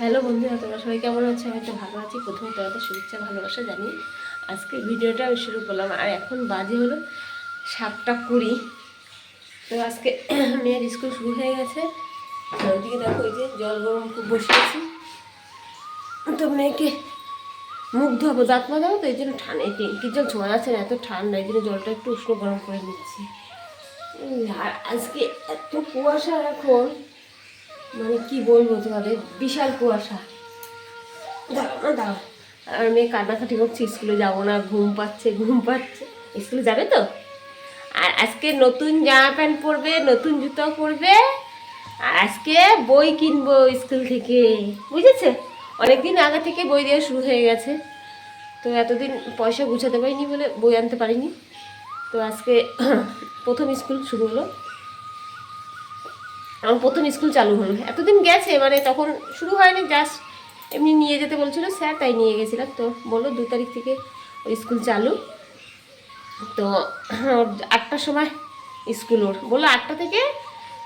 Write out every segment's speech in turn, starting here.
Hello বন্ধুরা, তোমরা সবাই কেমন আছো? আমি তো ভালো আছি। প্রথমে তোমাদের শুভেচ্ছা, ভালোবাসা জানি আজকে ভিডিওটা আমি শুরু করলাম। আর এখন বাজে হলো সাতটা কুড়ি। তো আজকে মেয়ের স্কুল শুরু হয়ে গেছে। ওইদিকে দেখো ওই যে জল গরম খুব বসিয়েছি তো মেয়েকে মুখ ধোবো দাঁত মাজাবো, তো এই জন্য ঠান্ডা এই ট্যাঙ্কির জল ছোঁয়া যাচ্ছে না, এত ঠান্ডা। এই জন্য জলটা একটু উষ্ণ গরম করে নিচ্ছি। আর আজকে এত কুয়াশা এখন। মানে কি বলব তোমাদের? বিশাল কুয়াশা। দাঁড়াও আর মেয়ে কান্নাকাটি করছে, স্কুলে যাব না, ঘুম পাচ্ছে ঘুম পাচ্ছে। স্কুলে যাবে তো? আর আজকে নতুন জামা প্যান্ট পরবে, নতুন জুতো পরবে, আর আজকে বই কিনবো স্কুল থেকে। বুঝেছে? অনেকদিন আগে থেকে বই দেওয়া শুরু হয়ে গেছে। তো এতদিন পয়সা গুছাতে পারিনি বলে বই আনতে পারিনি। তো আজকে প্রথম স্কুল শুরু হলো। আমার প্রথম স্কুল চালু হলো। এতদিন গেছে মানে তখন শুরু হয়নি জাস্ট এমনি নিয়ে যেতে বলছিল, স্যার, তাই নিয়ে গেছিলাম। তো বলল, দু তারিখ থেকে ওই স্কুল চালু। তো ওর আটটার সময় স্কুল ওর। বলল, আটটা থেকে,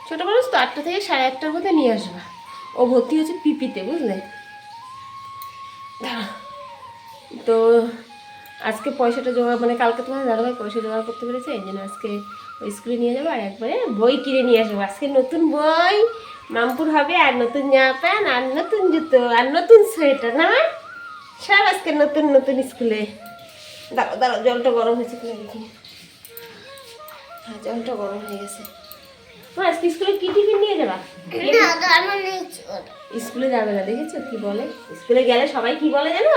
ছোটো মানুষ তো আটটা থেকে সাড়ে আটটার মধ্যে নিয়ে আসবা। ও ভর্তি হচ্ছে পিপিতে, বুঝলে। তো আজকে পয়সাটা জোগাড় মানে কালকে তোমার দাদাভাই পয়সা জোগাড় করতে পেরেছে এই জন্য আজকে ওই স্কুলে নিয়ে যাব আর একবারে বই কিনে নিয়ে আসব। আজকে নতুন বই মামপুর হবে আর নতুন জামা প্যান্ট আর নতুন জুতো আর নতুন সোয়েটার না সব আজকে নতুন নতুন স্কুলে দাঁড়ো দাঁড়াও জলটা গরম হয়েছে কিনা দেখি। হ্যাঁ জলটা গরম হয়ে গেছে। মা আজকে স্কুলে কি টিফিন নিয়ে যাবা? স্কুলে যাবে না দেখেছ কি বলে? স্কুলে গেলে সবাই কি বলে জানো?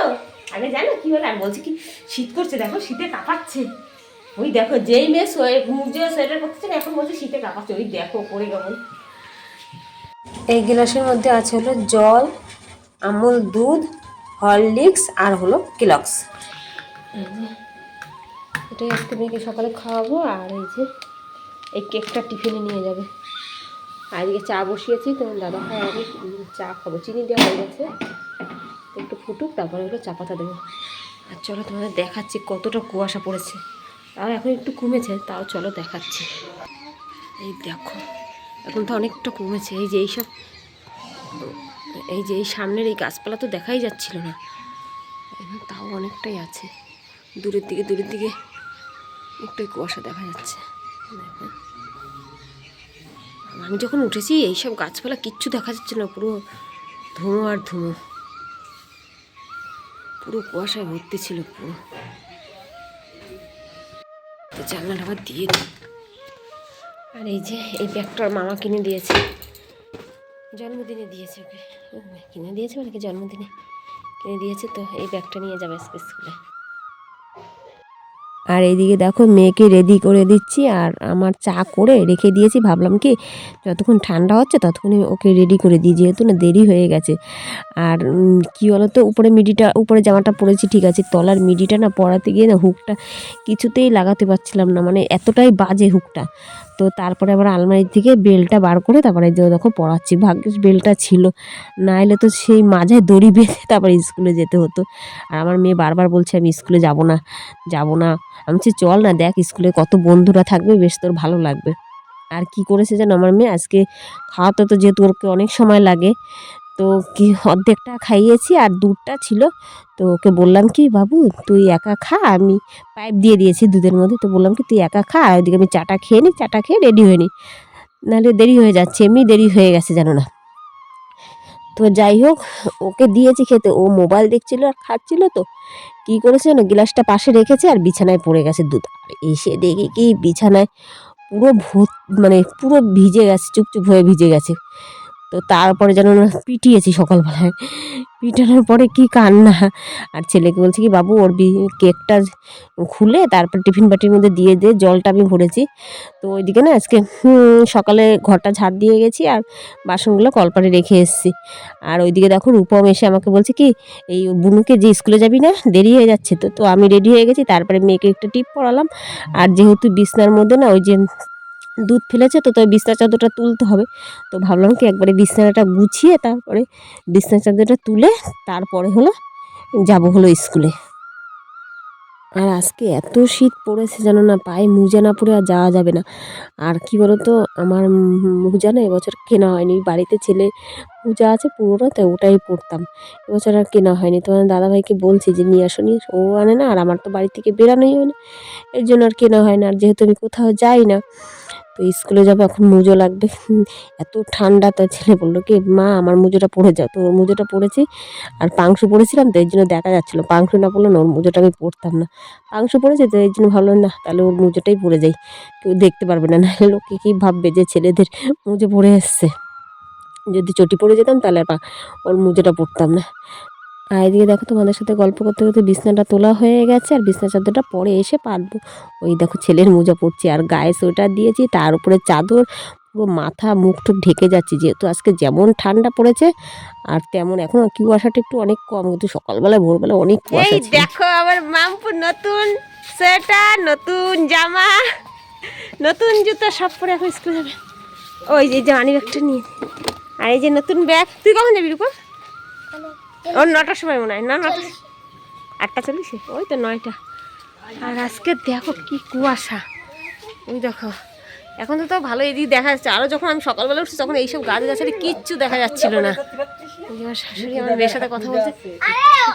আগে জানো কি হলো? আমি বলছি কি শীত করছে দেখো শীতে কাঁপাচ্ছে। ওই দেখো যেই মেয়ে সোয়ে মুখ যে সোয়েটার করতেছে না এখন বলছে শীতে কাঁপাচ্ছে। ওই দেখো পড়ে কেমন এই গ্লাসের মধ্যে আছে হলো জল আমুল দুধ হরলিক্স আর হলো কিলক্স। এটাই আজকে মেয়েকে সকালে খাওয়াবো আর এই যে এই কেকটা টিফিনে নিয়ে যাবে। আর এদিকে চা বসিয়েছি তোমার দাদা ভাই আমি চা খাব। চিনি দেওয়া হয়ে গেছে। একটু ফুটুক, তারপরে হলো চা পাতা দেবো। আর চলো তোমাদের দেখাচ্ছি কতটা কুয়াশা পড়েছে। তাও এখন একটু কমেছে, তাও চলো দেখাচ্ছি। এই দেখো, এখন তো অনেকটা কমেছে। এই যে এইসব, এই যে এই সামনের এই গাছপালা তো দেখাই যাচ্ছিল না। এখন তাও অনেকটাই আছে। দূরের দিকে দূরের দিকে একটাই কুয়াশা দেখা যাচ্ছে। দেখো। আমি যখন উঠেছি, এইসব গাছপালা কিচ্ছু দেখা যাচ্ছে না, পুরো ধুমো আর ধুমো। পুরো কুয়াশায় ভর্তি ছিল পুরো। তো জানলাটা আবার দিয়ে দিই। আর এই যে, এই ব্যাগটা ওর মামা কিনে দিয়েছে। জন্মদিনে দিয়েছে ওকে। কিনে দিয়েছে মানে কি জন্মদিনে? কিনে দিয়েছে তো, এই ব্যাগটা নিয়ে যাবে স্কুলে। আর এইদিকে দেখো মেয়েকে রেডি করে দিচ্ছি আর আমার চা করে রেখে দিয়েছি। ভাবলাম কি, যতক্ষণ ঠান্ডা হচ্ছে ততক্ষণই ওকে রেডি করে দিই, যেহেতু না দেরি হয়ে গেছে। আর কি বলো তো উপরে মিডিটা, উপরে জামাটা পরেছি, ঠিক আছে, তলার মিডিটা না পরাতে গিয়ে না হুকটা কিছুতেই লাগাতে পারছিলাম না মানে এতটাই বাজে হুকটা। তো তারপরে আবার আলমারির থেকে বেলটা বার করে তারপরে যে দেখো পড়াচ্ছি ভাগ্যের বেলটা ছিল। না এলে তো সেই মাঝে দড়ি বেঁধে তারপরে স্কুলে যেতে হতো। আর আমার মেয়ে বারবার বলছে, আমি স্কুলে যাব না যাব না। আমি বলছি, চল না, দেখ স্কুলে কত বন্ধুরা থাকবে, বেশ তোর ভালো লাগবে। আর কি করেছে যেন আমার মেয়ে? আজকে খাওয়াতে তো যেহেতু ওকে অনেক সময় লাগে তো কি অর্ধেকটা খাইয়েছি আর দুধটা ছিল। তো ওকে বললাম কি, বাবু, তুই একা খা, আমি পাইপ দিয়ে দিয়েছি দুধের মধ্যে। তো বললাম কি, তুই একা খা ওইদিকে আমি চাটা খেয়ে নিই চাটা খেয়ে রেডি হয়ে নিই নাহলে দেরি হয়ে যাচ্ছে, এমনি দেরি হয়ে গেছে জানো না। তো যাই হোক, ওকে দিয়েছি খেতে। ও মোবাইল দেখছিল আর খাচ্ছিল তো। কী করেছে না গ্লাসটা পাশে রেখেছে আর বিছানায় পড়ে গেছে দুধ। আর এসে দেখি কি বিছানায় পুরো ভূত মানে পুরো ভিজে গেছে, চুপচুপ হয়ে ভিজে গেছে। তো তারপরে যেন পিটিয়েছি সকালবেলায়। পিটানোর পরে কি কান্না। আর ছেলেকে বলছি কি, বাবু, ওর কেকটা খুলে তারপর টিফিন বাটির মধ্যে দিয়ে দিয়ে জলটা আমি ভরেছি। তো ওইদিকে না আজকে সকালে ঘরটা ঝাড় দিয়ে গেছি আর বাসনগুলো কলপারে রেখে এসেছি। আর ওইদিকে দেখো রূপম এসে আমাকে বলছে কি, এই বুনুকে যে স্কুলে যাবি না, দেরি হয়ে যাচ্ছে। তো তো আমি রেডি হয়ে গেছি, তারপরে মেয়েকে একটা টিপ পরালাম। আর যেহেতু বিছনার মধ্যে না ওই যে দুধ ফেলেছে, তো তো বিছনা চাদরটা তুলতে হবে। তো ভাবলাম কি একবারে বিছানাটা গুছিয়ে তারপরে বিছনা চাদরটা তুলে তারপরে হলো যাব হলো স্কুলে। আর আজকে এত শীত পড়েছে জানো না পায়ে মোজা না পরে আর যাওয়া যাবে না। আর কি বলতো, আমার মোজা না এবছর কেনা হয়নি। বাড়িতে ছেলে মোজা আছে পুরোনো তো ওটাই পরতাম এবছর আর কেনা হয়নি। তো দাদাভাইকে বলছি যে নিয়ে আসো, নিয়ে। ও আনে না, আর আমার তো বাড়ি থেকে বেরানোই হয় না। এর জন্য আর কেনা হয় না। আর যেহেতু আমি কোথাও যাই না তো স্কুলে যাব, এখন মুজো লাগবে। এত ঠান্ডা তো ছেলে বলল কি, মা, আমার মুজোটা পড়ে যাও। তো ওর মুজোটা পরেছি, আর পাংশু পড়েছিলাম তো এর জন্য দেখা যাচ্ছিল। পাংশু না পরলে না, ওর মুজোটা আমি পরতাম না। পাংশু পড়েছে তো এই জন্য ভাবলাম, না, তাহলে ওর মুজোটাই পড়ে যাই। কেউ দেখতে পারবে না, নাহলে লোকে কী ভাববে যে ছেলেদের মুজো পড়ে এসছে। যদি চটি পড়ে যেতাম, তাহলে আর ওর মুজোটা পড়তাম না। আর এদিকে দেখো তোমাদের সাথে গল্প করতে করতে বিছনাটা তোলা হয়ে গেছে আর বিছনা চাদরটা পরে এসে পাতবো। ওই দেখো ছেলের মোজা পড়ছি আর গায়ে সোয়েটার দিয়েছি তার উপরে চাদর পুরো মাথা মুখ টুক ঢেকে যাচ্ছি যেহেতু আজকে যেমন ঠান্ডা পড়েছে আর তেমন এখন কুয়াশাটা একটু অনেক কম কিন্তু সকালবেলায় ভোরবেলা অনেক কুয়াশা এই। দেখো আমার মামপুর নতুন সোয়েটার নতুন জামা নতুন জুতো সব পরে এখন স্কুল যাবে। ওই যে জানি ব্যাগটা নিয়ে। আর এই যে নতুন ব্যাগ তুই কখন যাবি রূপা? ওর নটার সময় মনে হয়। না নটা আটটা চল্লিশে? ওই তো নয়টা। আর আজকে দেখো কি কুয়াশা। ওই দেখো। এখন তো তো ভালো এদিকে দেখা যাচ্ছে। আরও যখন আমি সকালবেলা উঠছি তখন এইসব গাছ গাছালি কিচ্ছু দেখা যাচ্ছিল না। আমার শাশুড়ি আমার মেয়ের সাথে কথা বলছে।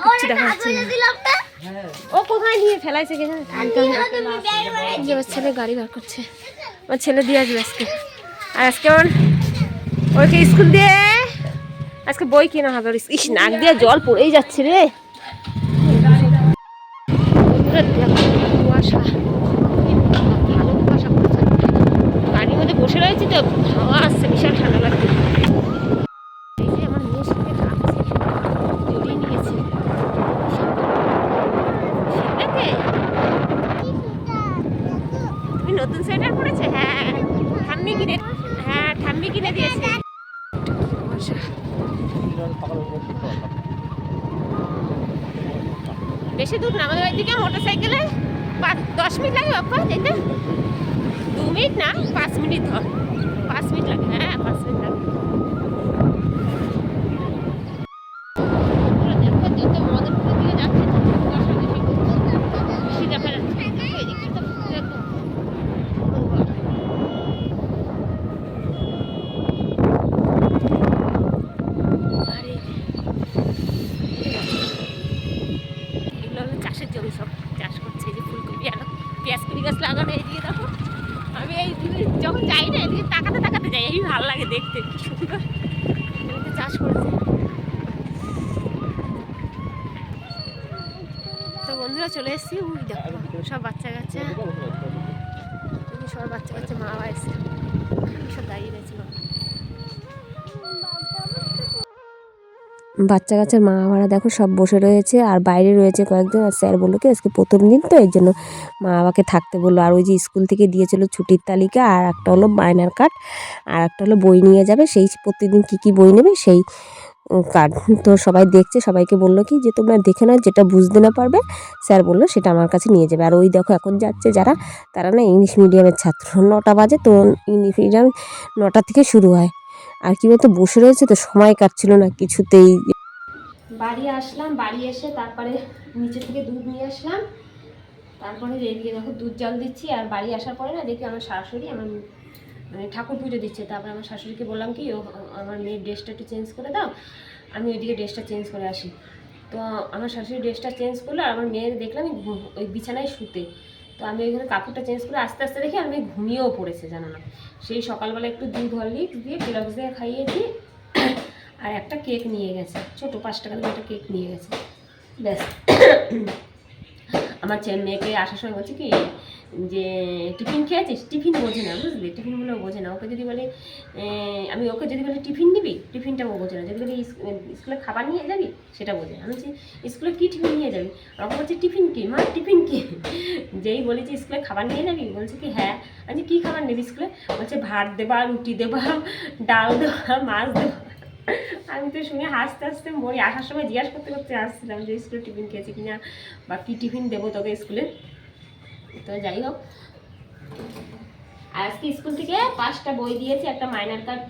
কিচ্ছু দেখা যাচ্ছে না। ও কোথায় নিয়ে ফেলাইছে কে আমার ছেলে গাড়ি বার করছে। আমার ছেলে দিয়ে আসবে আজকে। আর আজকে ওকে স্কুল দিয়ে আজকে বই কেনা হবে ইস, নাক দিয়ে জল পড়েই যাচ্ছে রে। কুয়াশা। ভালো কুয়াশা গাড়ির মধ্যে বসে রয়েছি তো, হাওয়া আসছে, বিশাল ঠান্ডা লাগছে। বাচ্চা কাচ্চার মা বাবারা দেখো সব বসে রয়েছে আর বাইরে রয়েছে কয়েকজন আর স্যার বলল কি, আজকে প্রথম দিন তো, এর জন্য মা বাবাকে থাকতে বলল। আর ওই যে স্কুল থেকে দিয়েছিল ছুটির তালিকা, আর একটা হলো মাইনার কার্ড, আর একটা হলো বই নিয়ে যাবে। সেই প্রতিদিন কী কী বই নেবে সেই কার্ড। তো সবাই দেখছে, সবাইকে বলল কি, যে তোমরা দেখে নাও, যেটা বুঝতে না পারবে। স্যার বলল, সেটা আমার কাছে নিয়ে যাবে। আর ওই দেখো এখন যাচ্ছে যারা, তারা না ইংলিশ মিডিয়ামের ছাত্র। নটা বাজে, তো ইংলিশ মিডিয়াম নটা থেকে শুরু হয়। আর কি বলতো, বসে রয়েছে তো, সময় কাটছিল না কিছুতেই। বাড়ি আসলাম, বাড়ি এসে তারপরে নিচে থেকে দুধ নিয়ে আসলাম। তারপরে এদিকে দেখো, দুধ জল দিচ্ছি, আর বাড়ি আসার পরে না দেখি আমার শাশুড়ি আমার মানে ঠাকুর পুজো দিচ্ছে। তারপরে আমার শাশুড়িকে বললাম কি, ও, আমার মেয়ের ড্রেসটা একটু চেঞ্জ করে দাও, আমি ওইদিকে ড্রেসটা চেঞ্জ করে আসি। তো আমার শাশুড়ি ড্রেসটা চেঞ্জ করল, আর আমার মেয়ের দেখলাম ওই বিছানায় শুতে। তো আমি ওইখানে কাপড়টা চেঞ্জ করে আস্তে আস্তে দেখি আমি ঘুমিয়েও পড়েছে, জানো না। সেই সকালবেলা একটু দুধ হরলিক্স দিয়ে পিলাক্স দিয়ে খাইয়েছি আর একটা কেক নিয়ে গেছে। ছোটো পাঁচ টাকা দিয়ে একটা কেক নিয়ে গেছে। ব্যাস। আমার মেয়েকে আসার সময় বলছে কি যে টিফিন খেয়েছিস? টিফিন বোঝে না, বুঝলি? টিফিন বলে বোঝে না। ওকে যদি বলে আমি ওকে যদি বলি টিফিন নিবি টিফিনটা ও বোঝে না। যদি বলি স্কুলে খাবার নিয়ে যাবি? সেটা বোঝে আমি বলছি, স্কুলে কী টিফিন নিয়ে যাবি? আমাকে বলছে, টিফিন কি? মা, টিফিন কি? যেই বলেছি স্কুলে খাবার নিয়ে যাবি? বলছে কি হ্যাঁ। আমি কী খাবার নেবি স্কুলে? বলছে, ভাত দেবা, রুটি দেবা, ডাল দেবা, মাছ দেবা। আমি তো শুনে হাসতে হাসতে মরি। আসার সময় জিজ্ঞাসা করতে করতে আসছিলাম যে, স্কুলে টিফিন খেয়েছি কিনা বা কী টিফিন দেবো তোকে স্কুলে? তো যাই হোক। আর আজকে স্কুল থেকে পাঁচটা বই দিয়েছে, একটা মাইনার কার্ড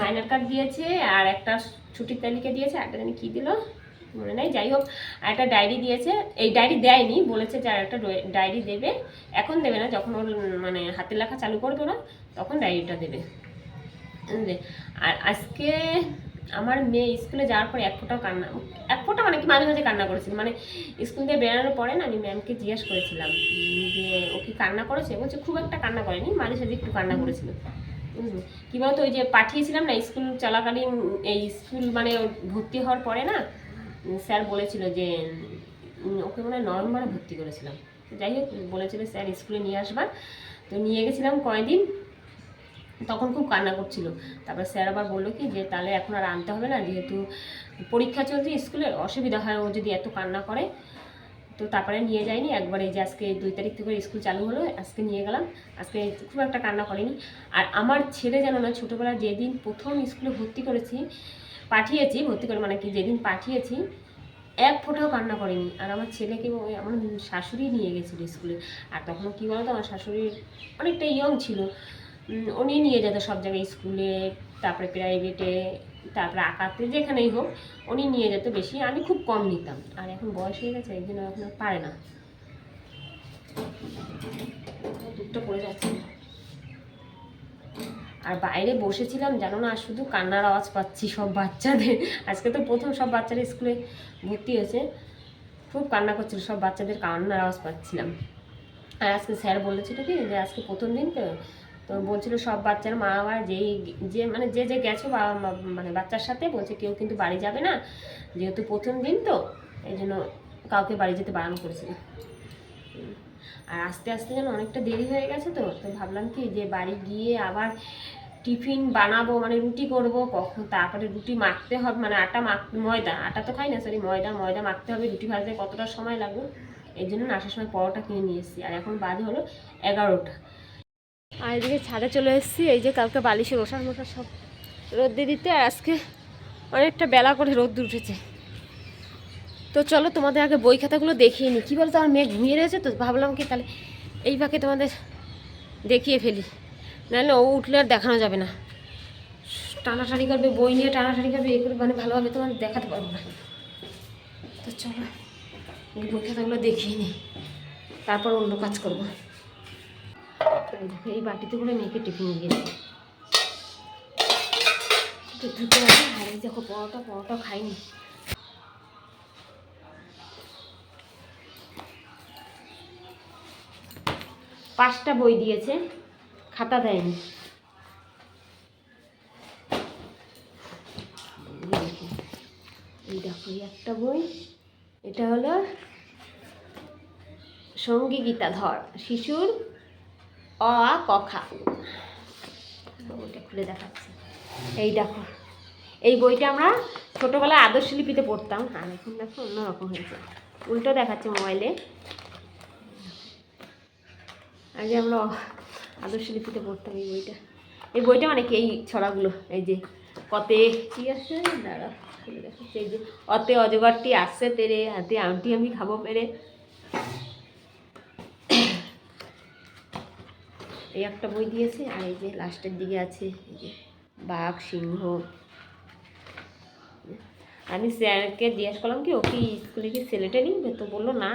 মাইনার কার্ড দিয়েছে, আর একটা ছুটির তালিকা দিয়েছে একটা জানি কী দিল, মনে নেই। যাই হোক একটা ডায়েরি দিয়েছে। এই ডায়েরি দেয়নি, বলেছে যে আর একটা ডায়েরি দেবে। এখন দেবে না, যখন ওর মানে হাতের লেখা চালু করবে না তখন ডায়েরিটা দেবে। আর আজকে আমার মেয়ে স্কুলে যাওয়ার পরে এক ফোঁটাও কান্না, এক ফোঁটা মানে কি মাঝে মাঝে কান্না করেছিল। মানে স্কুল থেকে বেরোনোর পরে না আমি ম্যামকে জিজ্ঞেস করেছিলাম যে ও কি কান্না করেছে? বলছে, খুব একটা কান্না করেনি, মাঝে সাঝে একটু কান্না করেছিল। কি বলতো, ওই যে পাঠিয়েছিলাম না, স্কুল চলাকালীন, এই স্কুল মানে ভর্তি হওয়ার পরে না স্যার বলেছিল যে ওকে মানে নভেম্বরে ভর্তি করেছিলাম। যাই হোক, বলেছিল, স্যার, স্কুলে নিয়ে আসবা। তো নিয়ে গেছিলাম কয়দিন তখন খুব কান্না করছিল। তারপর স্যার আবার বলল কি, যে তাহলে এখন আর আনতে হবে না, যেহেতু পরীক্ষা চলছে স্কুলে, অসুবিধা হয় ও যদি এত কান্না করে। তো তারপরে নিয়ে যাইনি একবার এই যে আজকে দুই তারিখ থেকে স্কুল চালু হলো, আজকে নিয়ে গেলাম। আজকে খুব একটা কান্না করেনি। আর আমার ছেলে যেন না ছোটোবেলা যেদিন প্রথম স্কুলে ভর্তি করেছি, পাঠিয়েছি, ভর্তি করে মানে কি, যেদিন পাঠিয়েছি, এক ফোঁটাও কান্না করেনি। আর আমার ছেলেকে আমার শাশুড়ি নিয়ে গেছিল স্কুলে। আর তখন কী বলতো, আমার শাশুড়ি অনেকটা ইয়ং ছিল। উনি নিয়ে যেত সব জায়গায় স্কুলে তারপরে প্রাইভেটে তারপরে আঁকাতে যেখানেই হোক, উনি নিয়ে যেত বেশি। আমি খুব কম নিতাম। আর এখন বয়স হয়ে গেছে এই জন্য এখন পারে না। দুধটা পড়ে যাচ্ছে। আর বাইরে বসেছিলাম, জানো না, শুধু কান্নার আওয়াজ পাচ্ছি সব বাচ্চাদের। আজকে তো প্রথম সব বাচ্চারা স্কুলে ভর্তি হয়েছে। খুব কান্না করছিল, সব বাচ্চাদের কান্নার আওয়াজ পাচ্ছিলাম। আর আজকে স্যার বলেছিল কি, যে আজকে প্রথম দিন তো তো বলছিল সব বাচ্চার মা বাবা যেই যে মানে যে যে গেছো বাবা মানে বাচ্চার সাথে, বলছে কেউ কিন্তু বাড়ি যাবে না, যেহেতু প্রথম দিন তো, এই জন্য কাউকে বাড়ি যেতে বারণ করেছিল আর আস্তে আস্তে যেন অনেকটা দেরি হয়ে গেছে তো তো ভাবলাম কি যে বাড়ি গিয়ে আবার টিফিন বানাবো মানে রুটি করব, কখন তারপরে রুটি মাখতে হবে মানে আটা মাখ, ময়দা, আটা তো খাই না সরি ময়দা ময়দা মাখতে হবে, রুটি ভাজতে কতটা সময় লাগবে এই জন্য আসার সময় পরোটা কিনে নিয়ে এসেছি। আর এখন বাজে হলো এগারোটা। আর এদিকে ছাদে চলে এসেছি। এই যে কালকে বালিশের ওষার মোটার সব রোদ্দে দিতে, আর আজকে অনেকটা বেলা করে রোদ উঠেছে। তো চলো তোমাদের আগে বই খাতাগুলো দেখিয়ে নিই। কী বলতো, আমার মেয়ে ঘুমিয়ে রয়েছে তো ভাবলাম কি তাহলে এই ফাঁকে তোমাদের দেখিয়ে ফেলি। নাহলে ও উঠলে আর দেখানো যাবে না। টানাটানি করবে, বই নিয়ে টানাটানি করবে করে মানে ভালোভাবে তোমাদের দেখাতে পারব না। তো চলো বই খাতাগুলো দেখিয়ে নিই। তারপর অন্য কাজ করব। এই বাটিতে করে মেয়েকে টিফিন দিয়েছি একটু ধুতে আর দেখো পরোটা পরোটা খাইনি। পাঁচটা বই দিয়েছে, খাতা দেয়নি। এই দেখো একটা বই, এটা হলো সঙ্গী গীতাধর শিশুর অ আ ক খা বইটা খুলে দেখাচ্ছি। এই দেখো, এই বইটা আমরা ছোটোবেলায় আদর্শ লিপিতে পড়তাম। আর এখন দেখো অন্যরকম হয়েছে। উল্টো দেখাচ্ছে মোবাইলে। আগে আমরা আদর্শ লিপিতে পড়তাম এই বইটা। এই বইটা মানে এই ছড়াগুলো, এই যে, কতে কি আছে দাঁড়া, খুলে এই যে, অতে অজগরটি আসছে তেরে, হাতে আমটি আমি খাব পেরে। এই একটা বই দিয়েছে, আর এই যে লাস্টের দিকে আছে, এই যে বাঘ, সিংহ। আমি স্যারকে জিজ্ঞেস করলাম কি, ও কি স্কুলে কি ছেলেটা নিবে তো বলল, না।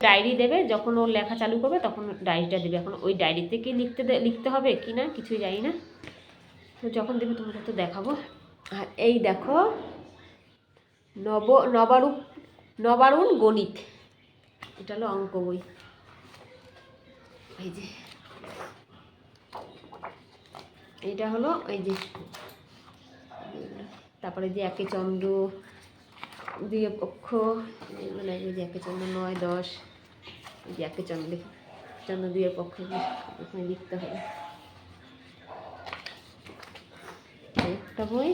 ডায়েরি দেবে, যখন ও লেখা চালু করবে, তখন ডায়েরিটা দেবে। এখন ওই ডায়েরিতে কি লিখতে লিখতে হবে কি না, কিছুই জানি না। তো যখন দেবে তোমাকে তো দেখাবো। আর এই দেখো, নব, নবারূপ, নবারুণ গণিত। এটা হলো অঙ্ক বই। এই যে এটা হলো এই যে তারপরে যে একে চন্দ্র, দুই পক্ষ এই যে একে চন্দ্র নয়, দশ যে একে চন্দ্র চন্দ্র দুইয়ের পক্ষ ওখানে লিখতে হবে। একটা বই,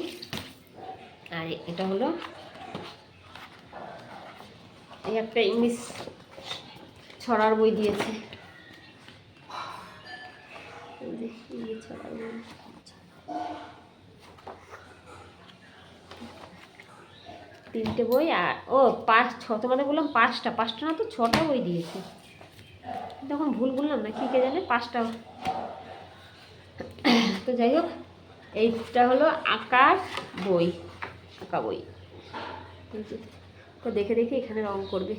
আর এটা হলো এই একটা ইংলিশ ছড়ার বই দিয়েছে। তিনটে বই আর, ও, পাঁচ, ছ তোমাদের বললাম পাঁচটা পাঁচটা না তো ছটা বই দিয়েছে। তখন ভুল বললাম না, কী কে জানে, পাঁচটা। তো যাই হোক, এইটা হলো আঁকার বই, আঁকা বই। তো দেখে দেখে এখানে রং করবে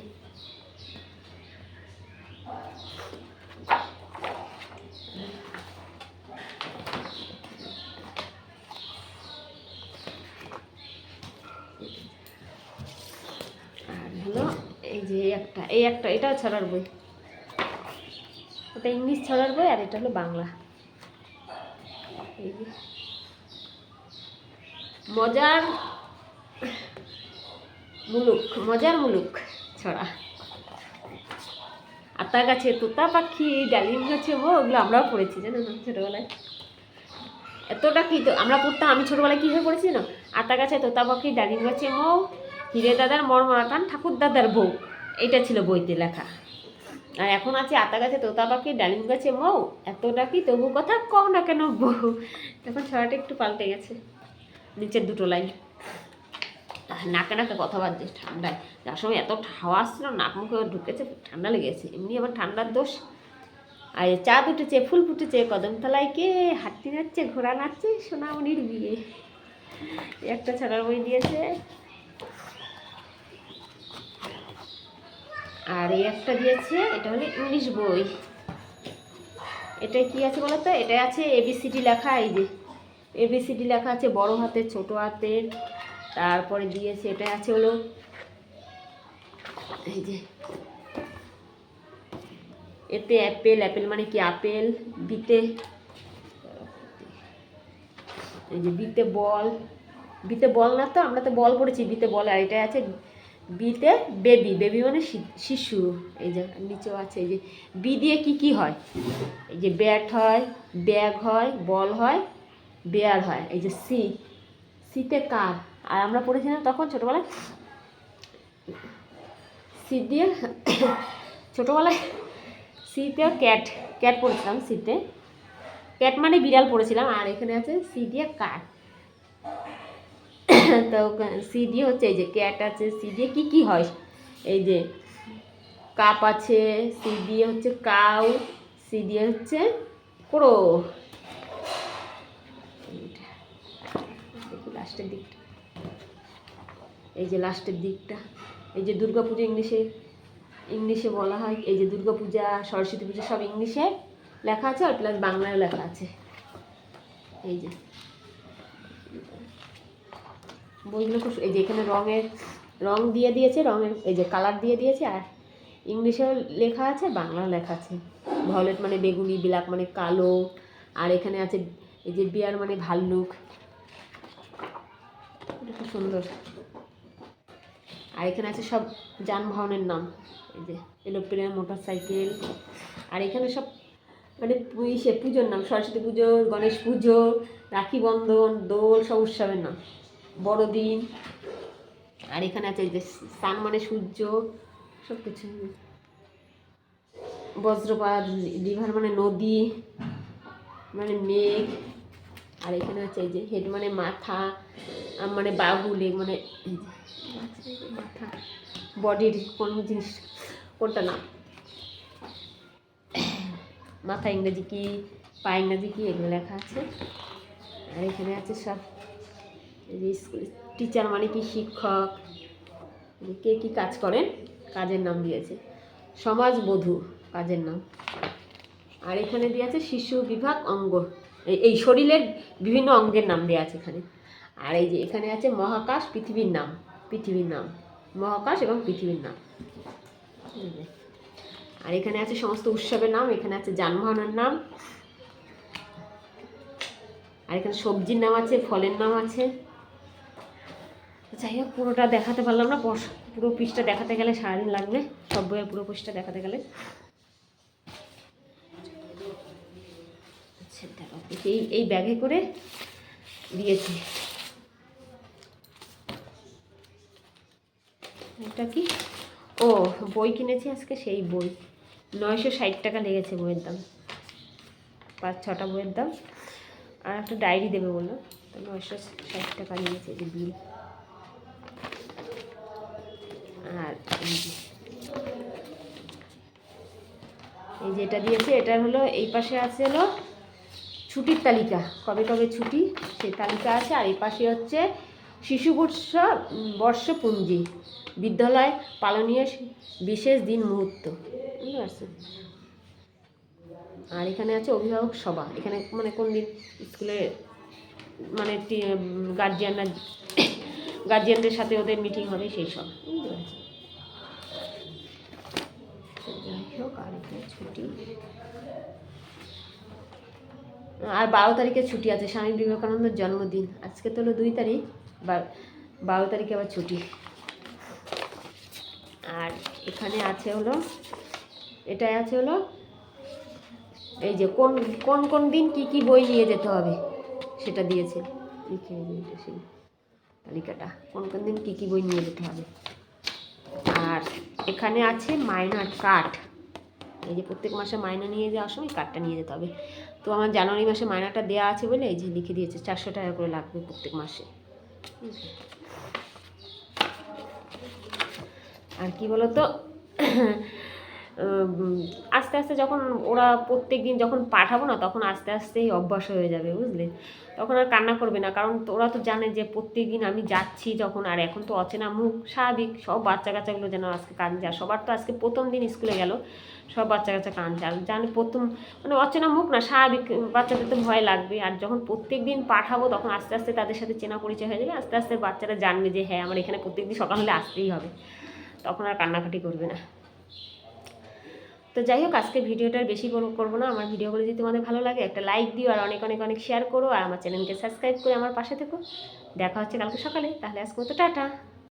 আর হলো এই যে এই একটা এই একটা এটাও ছড়ার বই। এটা ইংলিশ ছড়ার বই আর এটা হলো বাংলা। মজার মুলুক মজার মুলুক ছড়া। আতা গাছে তোতা পাখি, ডালিম গাছে ও ওগুলো আমরাও পড়েছি, জানো না ছোটোবেলায়। এতটা কি আমরা পড়তাম, আমি ছোটোবেলায় কীভাবে পড়েছি না আতা গাছে তোতা পাখি, ডালিম গাছে মৌ হিরে দাদার মরমরাটান ঠাকুর দাদার বউ। এইটা ছিল বইতে লেখা। আর এখন আছে আতা গাছে, তোতা পাখি, ডালিম গাছে, মৌ। এতটা কি তবু কথা কও না কেন বউ? এখন ছড়াটা একটু পাল্টে গেছে। নিচের দুটো লাইন। নাকে নাকে কথা বাজছে ঠান্ডায়। যার সময় এত হাওয়া আসছিল, নাক মুখে ঢুকেছে, ঠান্ডা লেগেছে। এমনি আবার ঠান্ডার দোষ। আর চাঁদ উঠেছে ফুল ফুটেছে কদমতলায় কে হাঁটতে নাচছে, ঘোড়া নাচছে, সোনামণির বিয়ে। একটা ছাড়ার বই দিয়েছে। আর এই একটা দিয়েছে, এটা হলো ইংলিশ বই। এটা কি আছে বলো তো? এটা আছে এবিসিডি লেখা, এই যে এবিসিডি লেখা আছে বড় হাতের, ছোট হাতের। তারপরে দিয়েছে, এটা আছে হলো, এই যে এতে অ্যাপেল অ্যাপেল মানে কি আপেল? বিতে, এই যে বিতে বল। বিতে বল না তো, আমরা তো বল পড়েছি, বিতে বল, আর এটা আছে বিতে বেবি বেবি মানে শিশু, এই যে নিচেও আছে, এই যে বি দিয়ে কি কি হয়? এই যে ব্যাট হয়, ব্যাগ হয়, বল হয়, বেয়ার হয়, এই যে সি, সিতে কার? আর আমরা পড়েছিলাম তখন ছোটোবেলায়, সি দিয়ে, ছোটোবেলায় সিতে ক্যাট ক্যাট পড়েছিলাম সিতে। ক্যাট মানে বিড়াল পড়েছিলাম, আর এখানে আছে সি দিয়ে কার। তো সি দিয়ে হচ্ছে এই যে ক্যাট আছে সি দিয়ে কী কী হয়? এই যে কাপ আছে সি দিয়ে হচ্ছে কাউ সি দিয়ে হচ্ছে দেখি লাস্টের দিকটা। এই যে লাস্টের দিকটা। এই যে দুর্গাপুজো ইংলিশে ইংলিশে বলা হয়। এই যে দুর্গাপূজা, সরস্বতী পূজা সব ইংলিশে লেখা আছে আর প্লাস বাংলায় লেখা আছে। এই যে। বইগুলো খুব এই যে এখানে রঙের রং দিয়ে দিয়েছে, রঙের এই যে কালার দিয়ে দিয়েছে, আর ইংলিশেও লেখা আছে, বাংলাও লেখা আছে। ভলেট মানে বেগুনি বিলাক মানে কালো, আর এখানে আছে এই যে বিয়ার মানে ভাল্লুক। এটা খুব সুন্দর। আর এখানে আছে সব যানবাহনের নাম, এই যে এলোপ্লেন মোটর সাইকেল আর এখানে সব মানে ইসে, পুজোর নাম, সরস্বতী পুজো, গণেশ পুজো, রাখি বন্ধন, দোল, সব উৎসবের নাম। বড়দিন, আর এখানে আছে যে সান মানে সূর্য সব কিছু বজ্রপাত রিভার মানে নদী মানে মেঘ, আর এখানে আছে এই যে হেড মানে মাথা মানে বাহু মানে মাথা বডির কোন জিনিস, কোনটা না। মাথা ইংরেজি কি, পা ইংরেজি কি, এগুলো লেখা আছে। আর এখানে আছে সব যে টিচার মানে কি শিক্ষক কে কী কাজ করেন, কাজের নাম দিয়েছে। সমাজবধূ কাজের নাম। আর এখানে দেওয়া আছে শিশু বিভাগ অঙ্গ। এই শরীরের বিভিন্ন অঙ্গের নাম দেওয়া আছে এখানে। আর এই যে এখানে আছে মহাকাশ, পৃথিবীর নাম। পৃথিবীর নাম। মহাকাশ এবং পৃথিবীর নাম। আর এখানে আছে সমস্ত উৎসবের নাম, এখানে আছে যানবাহনের নাম। আর এখানে সবজির নাম আছে, ফলের নাম আছে। যাই হোক, পুরোটা দেখাতে পারলাম না। পর- পিসটা দেখাতে গেলে সারাদিন লাগবে। সব বইয়ের পুরো পিসটা দেখাতে গেলে। আচ্ছা এই এই ব্যাগে করে দিয়েছি। এটা কি? ও, বই কিনেছি আজকে, সেই বই। নয়শো ষাট টাকা লেগেছে বইয়ের দাম। পাঁচ ছটা বইয়ের দাম। আর একটা ডায়েরি দেবে বলল। তো নয়শো ষাট টাকা নিয়েছে বিল আর এই যে এই যে এটা দিয়েছে, এটা হলো এই পাশে আছে হলো ছুটির তালিকা। কবে কবে ছুটি সেই তালিকা আছে। আর এই পাশে হচ্ছে শিশু বর্ষ বর্ষপুঞ্জি, বিদ্যালয় পালনীয় বিশেষ দিন মুহূর্ত। বুঝতে পারছেন? আর এখানে আছে অভিভাবক সভা। এখানে মানে কোন দিন স্কুলে মানে গার্জিয়ানরা গার্জিয়ানদের সাথে ওদের মিটিং হবে সেই সব। বুঝতে পারছেন? হোক, আর ছুটি। আর বারো তারিখে ছুটি আছে, স্বামী বিবেকানন্দের জন্মদিন। আজকে তো হলো দুই তারিখ বারো তারিখে আবার ছুটি। আর এখানে আছে হলো, এটাই আছে হলো, এই যে কোন কোন কোন দিন কি কি বই নিয়ে যেতে হবে, সেটা দিয়েছে। তালিকাটা, কোন কোন দিন কি কি বই নিয়ে যেতে হবে। আর এখানে আছে মাইনার কার্ড। এই যে প্রত্যেক মাসে মাইনা নিয়ে যাওয়ার সময় কার্ডটা নিয়ে যেতে হবে। তো আমার জানুয়ারি মাসে মাইনাটা দেওয়া আছে বলে এই যে লিখে দিয়েছে, চারশো টাকা করে লাগবে প্রত্যেক মাসে। আর কি বলতো? আস্তে আস্তে যখন ওরা প্রত্যেক দিন যখন পাঠাবো না, তখন আস্তে আস্তেই অভ্যাস হয়ে যাবে, বুঝলে? তখন আর কান্না করবে না, কারণ ওরা তো জানে যে প্রত্যেক দিন আমি যাচ্ছি যখন, আর এখন তো অচেনা মুখ, স্বাভাবিক, সব বাচ্চা কাচ্চাগুলো যেন আজকে কাঁদছে আর সবার তো আজকে প্রথম দিন স্কুলে গেল। সব বাচ্চা কাচ্চা কাঁদছে। আর জানি প্রথম মানে অচেনা মুখ না, স্বাভাবিক বাচ্চাদের তো ভয় লাগবে আর যখন প্রত্যেক দিন পাঠাবো, তখন আস্তে আস্তে তাদের সাথে চেনা পরিচয় হয়ে যাবে। আস্তে আস্তে বাচ্চারা জানবে যে হ্যাঁ আমার এখানে প্রত্যেক দিন সকাল হলে আসতেই হবে। তখন আর কান্নাকাটি করবে না। তো যাই হোক, আজকে ভিডিওটা আর বেশি করব না। আমার ভিডিওগুলো যদি তোমাদের ভালো লাগে, একটা লাইক দিও আর অনেক অনেক অনেক শেয়ার করো। আর আমার চ্যানেলকে সাবস্ক্রাইব করে আমার পাশে থেকো। দেখা হচ্ছে কালকে সকালে। তাহলে আজকে মতো টাটা।